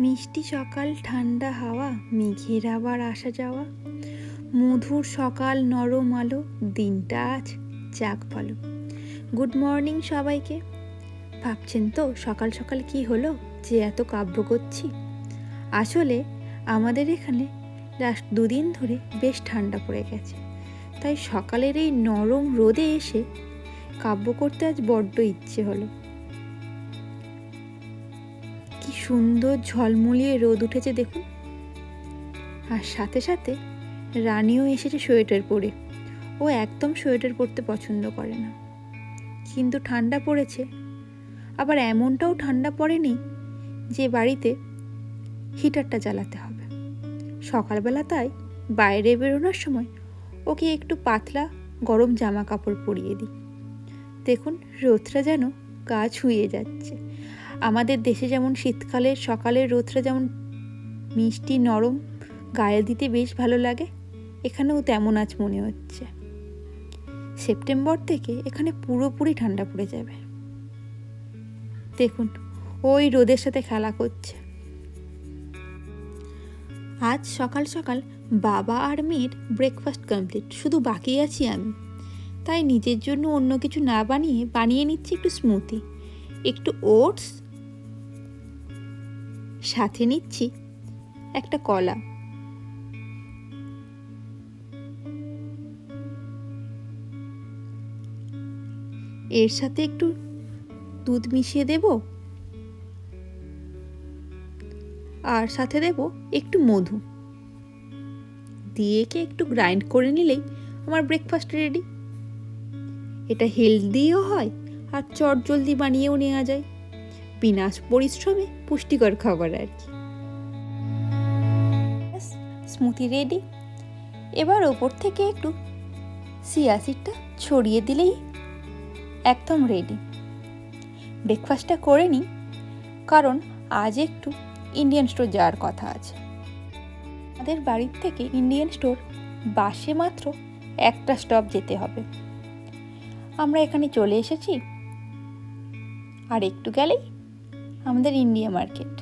মিষ্টি সকাল, ঠান্ডা হাওয়া, মেঘের আবার আসা যাওয়া। মধুর সকাল, নরম আলো, দিনটা আজ যাক ভালো। গুড মর্নিং সবাইকে। ভাবছেন তো সকাল সকাল কি হলো? যে এত কাব্য করছি। আসলে আমাদের এখানে লাস্ট দুদিন ধরে বেশ ঠান্ডা পড়ে গেছে। তাই সকালের এই নরম রোদে এসে কাব্য করতে আজ বড্ড ইচ্ছে হলো। সুন্দর ঝলমলিয়ে রোদ উঠেছে দেখুন। আর সাথে সাথে রানীও এসেছে সোয়েটার পরে। ও একদম সোয়েটার পরতে পছন্দ করে না। কিন্তু ঠান্ডা পড়েছে। আবার এমনটাও ঠান্ডা পড়েনি যে বাড়িতে হিটারটা জ্বালাতে হবে। সকালবেলা তাই বাইরে বেরোনোর সময় ওকে একটু পাতলা গরম জামা কাপড় পরিয়ে দিই। দেখুন রোদটা যেন গা ছুঁয়ে যাচ্ছে। আমাদের দেশে যেমন শীতকালে, সকালের রোদটা যেমন মিষ্টি, নরম, গায়ে দিতে বেশ ভালো লাগে, এখানেও তেমন আজ মনে হচ্ছে। সেপ্টেম্বর থেকে এখানে পুরোপুরি ঠান্ডা পড়ে যাবে। দেখুন, ওই রোদের সাথে খেলা করছে। আজ সকাল সকাল বাবা আর মেয়ের ব্রেকফাস্ট কমপ্লিট শুধু বাকি আছি আমি। তাই নিজের জন্য অন্য কিছু না বানিয়ে বানিয়ে নিচ্ছি একটু স্মুথি একটু ওটস সাথে নিচ্ছি একটা কলা। এর সাথে একটু দুধ মিশিয়ে দেব। আর সাথে দেব একটু মধু। দিয়ে একে একটু গ্রাইন্ড করে নিলেই আমার ব্রেকফাস্ট রেডি এটা হেলদিও হয় আর চট জলদি বানিয়েও নেওয়া যায়। বিনা পরিশ্রমে পুষ্টিকর খাবার আর কি। স্মুথি রেডি এবার ওপর থেকে একটু সিয়াসিডটা ছড়িয়ে দিলেই একদম রেডি ব্রেকফাস্টটা করে নিই, কারণ আজ একটু ইন্ডিয়ান স্টোর যাওয়ার কথা আছে। আমাদের বাড়ির থেকে ইন্ডিয়ান স্টোর বাসে মাত্র একটা স্টপ যেতে হবে। আমরা এখানে চলে এসেছি। আর একটু গেলেই আমাদের ইন্ডিয়া মার্কেট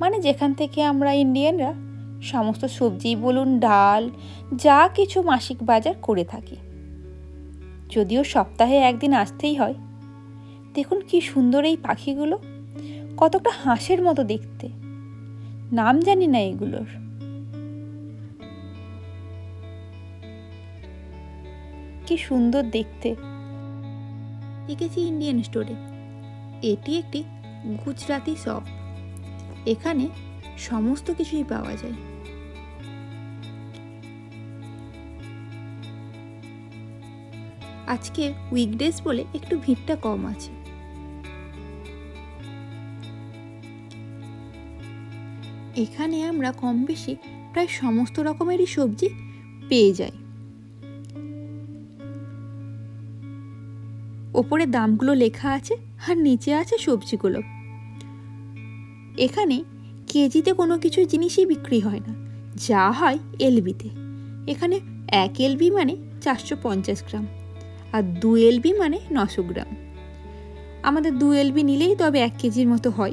মানে যেখান থেকে আমরা ইন্ডিয়ানরা সমস্ত সবজি, বলুন ডাল, যা কিছু মাসিক বাজার করে থাকি। যদিও সপ্তাহে একদিন আসতেই হয়। দেখুন কি সুন্দর এই পাখিগুলো। কতটা হাঁসের মতো দেখতে। নাম জানি না এগুলোর। কি সুন্দর দেখতে। দেখেছি ইন্ডিয়ান স্টোরে এটি একটি গুজরাটি শপ এখানে সমস্ত কিছুই পাওয়া যায়। আজকে উইকডেজ বলে একটু ভিড়টা কম আছে। এখানে আমরা কম বেশি প্রায় সমস্ত রকমেরই সবজি পেয়ে যাই। ওপরে দামগুলো লেখা আছে আর নিচে আছে সবজিগুলো। এখানে কেজিতে কোনো কিছু জিনিসই বিক্রি হয় না। যা হয় এলবিতে। এখানে এক এলবি মানে চারশো পঞ্চাশ গ্রাম আর দু এলবি মানে নশো গ্রাম। আমাদের দু এলবি নিলেই তবে এক কেজির মতো হয়।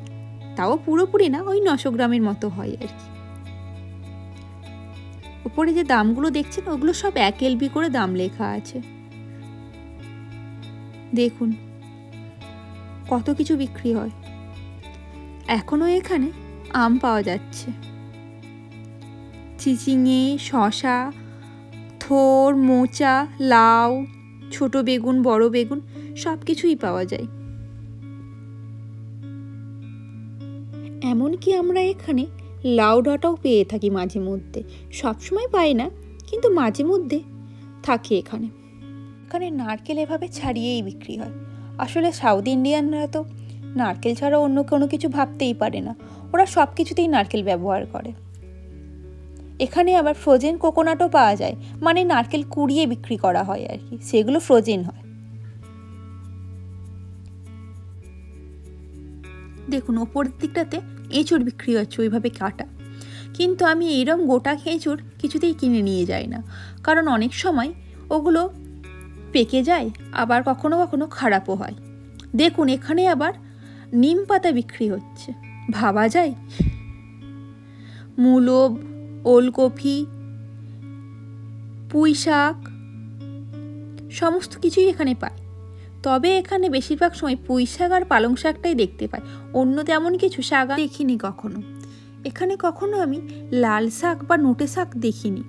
তাও পুরোপুরি না, ওই নশো গ্রামের মতো হয় আর কি। উপরে যে দামগুলো দেখছেন, ওগুলো সব এক এলবি করে দাম লেখা আছে। দেখুন, কত কিছু বিক্রি হয়। এখনও এখানে আম পাওয়া যাচ্ছে। চিচিঙে শশা থোর, মোচা, লাউ, ছোট বেগুন, বড় বেগুন সব কিছুই পাওয়া যায়। এমনকি আমরা এখানে লাউ ডাঁটাও পেয়ে থাকি মাঝে মধ্যে। সবসময় পাই না, কিন্তু মাঝে মধ্যে থাকে এখানে। এখানে নারকেল এভাবে ছাড়িয়েই বিক্রি হয়। আসলে সাউথ ইন্ডিয়ানরা তো নারকেল ছাড়া অন্য কোনো কিছু ভাবতেই পারে না। ওরা সব কিছুতেই নারকেল ব্যবহার করে। এখানে আবার ফ্রোজেন কোকোনাটও পাওয়া যায়। মানে নারকেল কুড়িয়ে বিক্রি করা হয় আর কি। সেগুলো ফ্রোজেন হয়। দেখুন ওপরের দিকটাতে এঁচুর বিক্রি হচ্ছে ওইভাবে কাটা। কিন্তু আমি এরম গোটা এঁচড় কিছুতেই কিনে নিয়ে যাই না। কারণ অনেক সময় ওগুলো পেকে যায়, আবার কখনো কখনো খারাপও হয়। দেখুন, এখানে আবার নিম পাতা বিক্রি হচ্ছে। ভাবা যায়? মূলো ওলকপি, পুঁই শাক, সমস্ত কিছুই এখানে পায় তবে এখানে বেশিরভাগ সময় পুঁই শাক আর পালং শাকটাই দেখতে পাই। অন্য তেমন কিছু শাক দেখিনি কখনো। এখানে কখনো আমি লাল শাক বা নোটে শাক দেখিনি।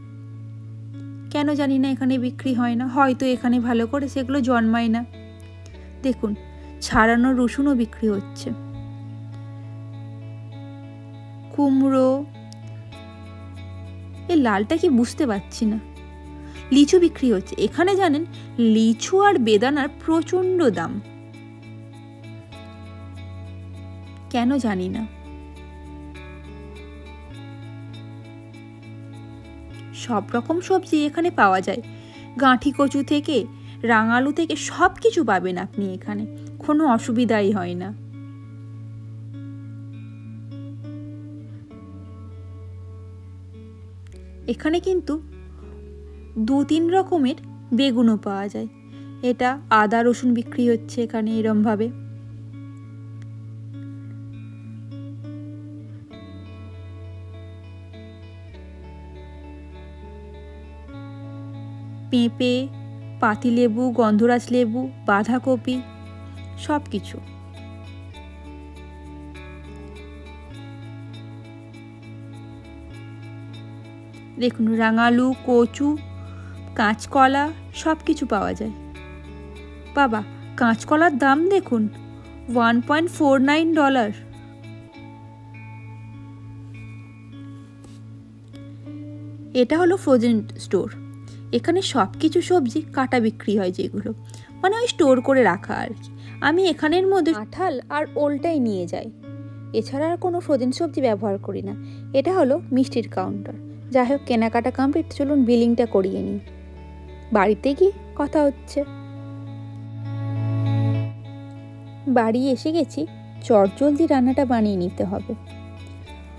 কেন জানি না এখানে বিক্রি হয় না, হয়তো এখানে ভালো করে সেগুলো জন্মায় না। দেখুন, ছাড়ানো রসুনও বিক্রি হচ্ছে। কুমড়ো, এ লালটা কি বুঝতে পারছি না। লিচু বিক্রি হচ্ছে, এখানে জানেন লিচু আর বেদানার প্রচণ্ড দাম। কেন জানি না। সব রকম সবজি এখানে পাওয়া যায়। গাঁঠি কচু থেকে, রাঙালু থেকে সব কিছু পাবেন আপনি এখানে। কোনো অসুবিধাই হয় না। এখানে কিন্তু দু তিন রকমের বেগুনও পাওয়া যায়। এটা আদা রসুন বিক্রি হচ্ছে এখানে এরমভাবে। পেঁপে, পাতিলেবু, গন্ধরাজ লেবু, বাঁধাকপি সব কিছু দেখুন, রাঙালু, কচু, কাঁচকলা সব কিছু পাওয়া যায়। বাবা, কাঁচকলার দাম দেখুন one point four nine dollar এটা হলো ফ্রোজেন স্টোর এখানে সব কিছু সবজি, কাটা বিক্রি হয় যেগুলো। মানে ওই স্টোর করে রাখা আর কি। আমি এখানের মধ্যে কাঁঠাল আর ওলটাই নিয়ে যাই। এছাড়া আর কোনো ফ্রোজেন সবজি ব্যবহার করি না। এটা হলো মিষ্টির কাউন্টার যাই হোক, কেনাকাটা কমপ্লিট চলুন বিলিংটা করিয়ে নিই। বাড়িতে গিয়ে কথা হচ্ছে? বাড়ি এসে গেছি, চটজলদি রান্নাটা বানিয়ে নিতে হবে।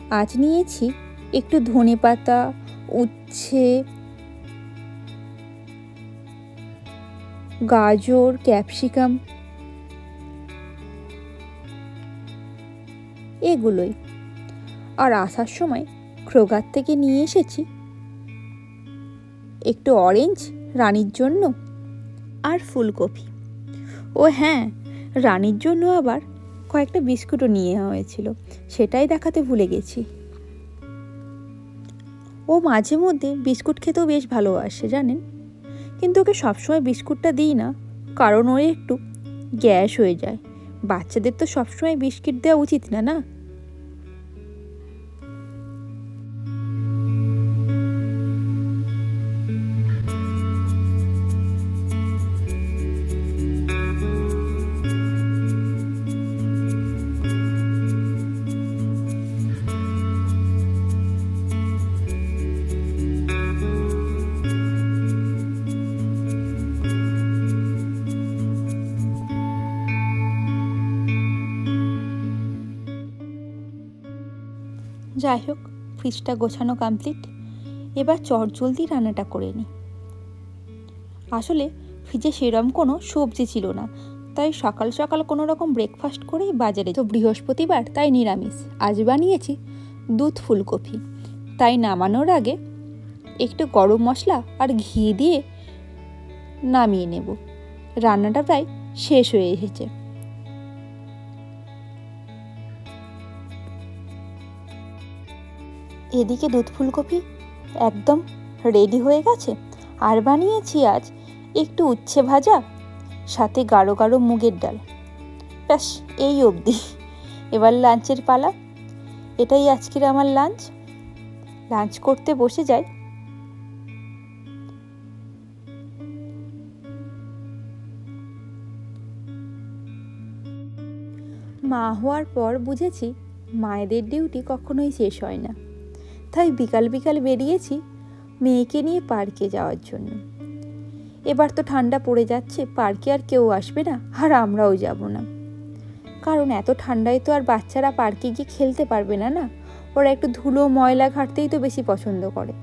আজ নিয়েছি একটু ধনে পাতা উচ্ছে গাজর, ক্যাপসিকাম, এগুলোই। আর আসার সময় ক্রোগার থেকে নিয়ে এসেছি। একটু অরেঞ্জ রানীর জন্য, আর ফুলকপি। ও হ্যাঁ রানীর জন্য আবার কয়েকটা বিস্কুটও নিয়ে হয়েছিল। সেটাই দেখাতে ভুলে গেছি। ও মাঝে মধ্যে বিস্কুট খেতেও বেশ ভালোবাসে, জানেন? কিন্তু ওকে সবসময় বিস্কুটটা দিই না, কারণ ওর একটু গ্যাস হয়ে যায়। বাচ্চাদের তো সবসময় বিস্কিট দেওয়া উচিত না না? যাই হোক, ফ্রিজটা গোছানো কমপ্লিট এবার চটজলদি রান্নাটা করে নিই আসলে ফ্রিজে সেরম কোনো সবজি ছিল না, তাই সকাল সকাল কোনো রকম ব্রেকফাস্ট করেই বাজারে তো বৃহস্পতিবার তাই নিরামিষ। আজ বানিয়েছি দুধ ফুলকপি। তাই নামানোর আগে একটু গরম মশলা আর ঘি দিয়ে নামিয়ে নেব। রান্নাটা প্রায় শেষ হয়ে এসেছে। এদিকে দুধ ফুলকপি একদম রেডি হয়ে গেছে। আর বানিয়েছি আজ একটু উচ্ছে ভাজা, সাথে গাঢ় গাঢ় মুগের ডাল। ব্যাস, এই অবধি। এবার লাঞ্চের পালা। এটাই আজকের আমার লাঞ্চ। লাঞ্চ করতে বসে যাই। মা হওয়ার পর বুঝেছি মায়েদের ডিউটি কখনোই শেষ হয় না। তাই বিকাল বিকাল বেরিয়েছি মেয়েকে নিয়ে পার্কে যাওয়ার জন্য। এবার তো ঠান্ডা পড়ে যাচ্ছে, পার্কে আর কেউ আসবে না, আর আমরাও যাব না। কারণ এত ঠান্ডায় তো আর বাচ্চারা পার্কে গিয়ে খেলতে পারবে না না? ওরা একটু ধুলো, ময়লা ঘাটতেই তো বেশি পছন্দ করে।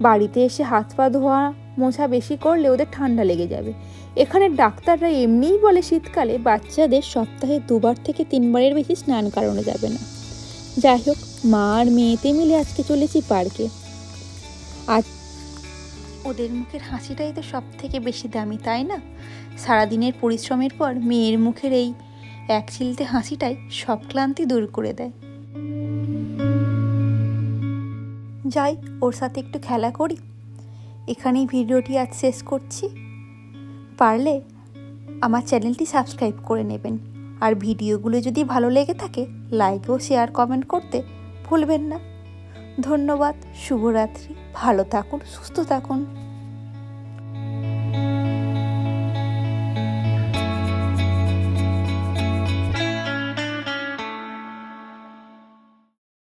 বাড়িতে এসে হাত পা ধোয়া, মোছা বেশি করলে ওদের ঠান্ডা লেগে যাবে। এখানে ডাক্তাররা এমনিই বলে শীতকালে বাচ্চাদের সপ্তাহে দুবার থেকে তিনবারের বেশি স্নান করানো যাবে না। যাই হোক মা আর মেয়েতে মিলে আজকে চলেছি পার্কে। আজ ওদের মুখের হাসিটাই তো সব থেকে বেশি দামি, তাই না? সারাদিনের পরিশ্রমের পর মেয়ের মুখের এই এক চিলতে হাসিটাই সব ক্লান্তি দূর করে দেয়। যাই, ওর সাথে একটু খেলা করি। এখানেই ভিডিওটি আজ শেষ করছি। পারলে আমার চ্যানেলটি সাবস্ক্রাইব করে নেবেন। আর ভিডিওগুলো যদি ভালো লেগে থাকে, লাইক ও শেয়ার কমেন্ট করতে ভুলবেন না। ধন্যবাদ শুভরাত্রি ভালো থাকুন সুস্থ থাকুন।